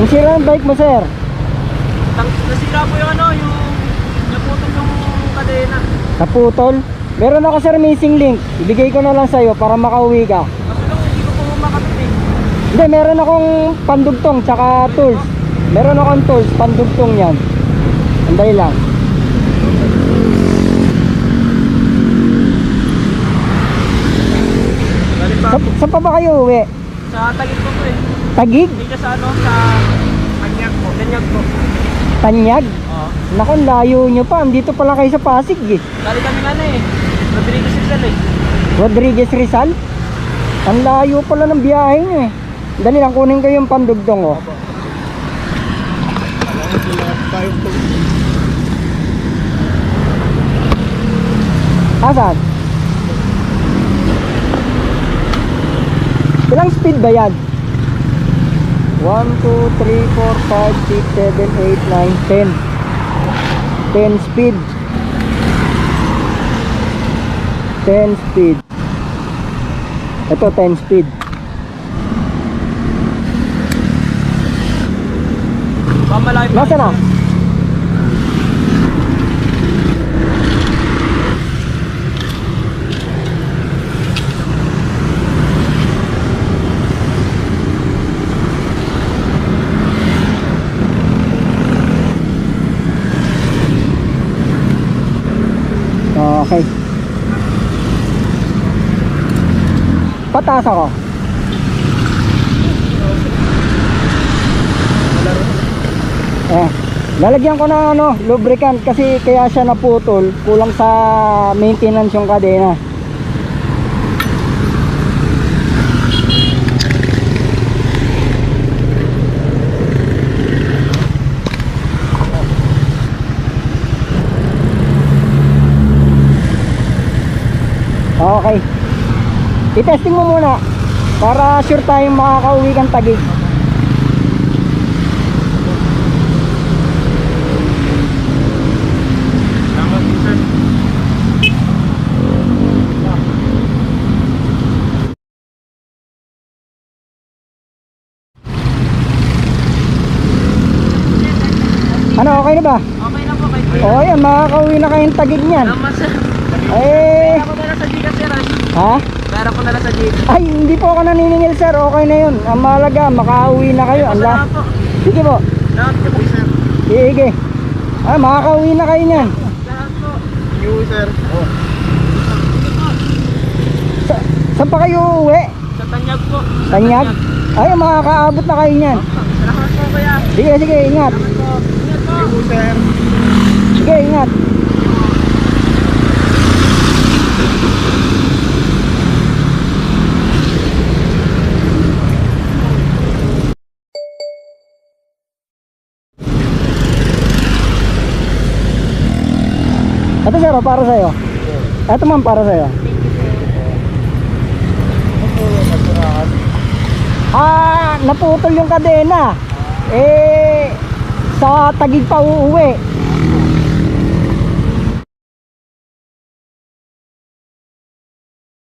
Ang sira ng bike mo, sir. Nasira po yung ano, yung naputol yung kadena. Naputol. Meron ako, sir, missing link. Ibigay ko na lang sa'yo para makauwi ka. Kaso lang, hindi ko po makapit eh. Hindi, meron akong pandugtong tsaka tools. Meron akong tools, pandugtong yan. Anday lang. Sa, saan pa ba kayo uwi? sa tagit ko po eh. Tagig? Ka sa ano, sa kanyag po. Kanyag po. Tanyag? Oo. Naku, layo nyo pa. Dito pala kayo sa Pasig eh. Galing kami nga na eh. Rodriguez Rizal eh. Rodriguez Rizal? Ang layo pala ng biyahe nyo eh. Dali lang, kunin ko yung pandugtong oh. Asan? Ilang speed ba yan? 1, 2, 3, 4, 5, 6, 7, 8, 9, 10 10 speed 10 speed ito 10 speed Pamalaki pa. nasa na? Okay. Pataas ako. Eh, lalagyan ko ng ano, lubricant kasi kaya siya naputol, kulang sa maintenance yung kadena. Okay. I-testing mo muna para sure tayong makakauwi kang tagig. Ano, okay na ba? Okay na po kay O oh, yan, makakauwi na kayong tagig niyan. Tama sir. Eh, Pera ko na lang sa Gcash sir. ah. ha? Pera ko na lang sa Gcash. Ay, hindi po ako naniningil sir, okay na yun. Ang mahalaga, makauwi na kayo. Ang la- Salamat po. Sige po, Salamat po sir. sige. Ah, makakauwi na kayo niyan. Salamat po. You, sir. Oh. Sa, saan pa kayo uwi? Sa Tanyag po. Sa Tanyag? Ay, makakaabot na kayo niyan. Salamat po kuya. Sige, sige, ingat. Salamat po. Ingat po. You, sir. Sige, ingat. Ito sir, oh, para sa'yo. Ito man para sa'yo. Ah, naputol yung kadena. Eh, sa tagig pa uuwi.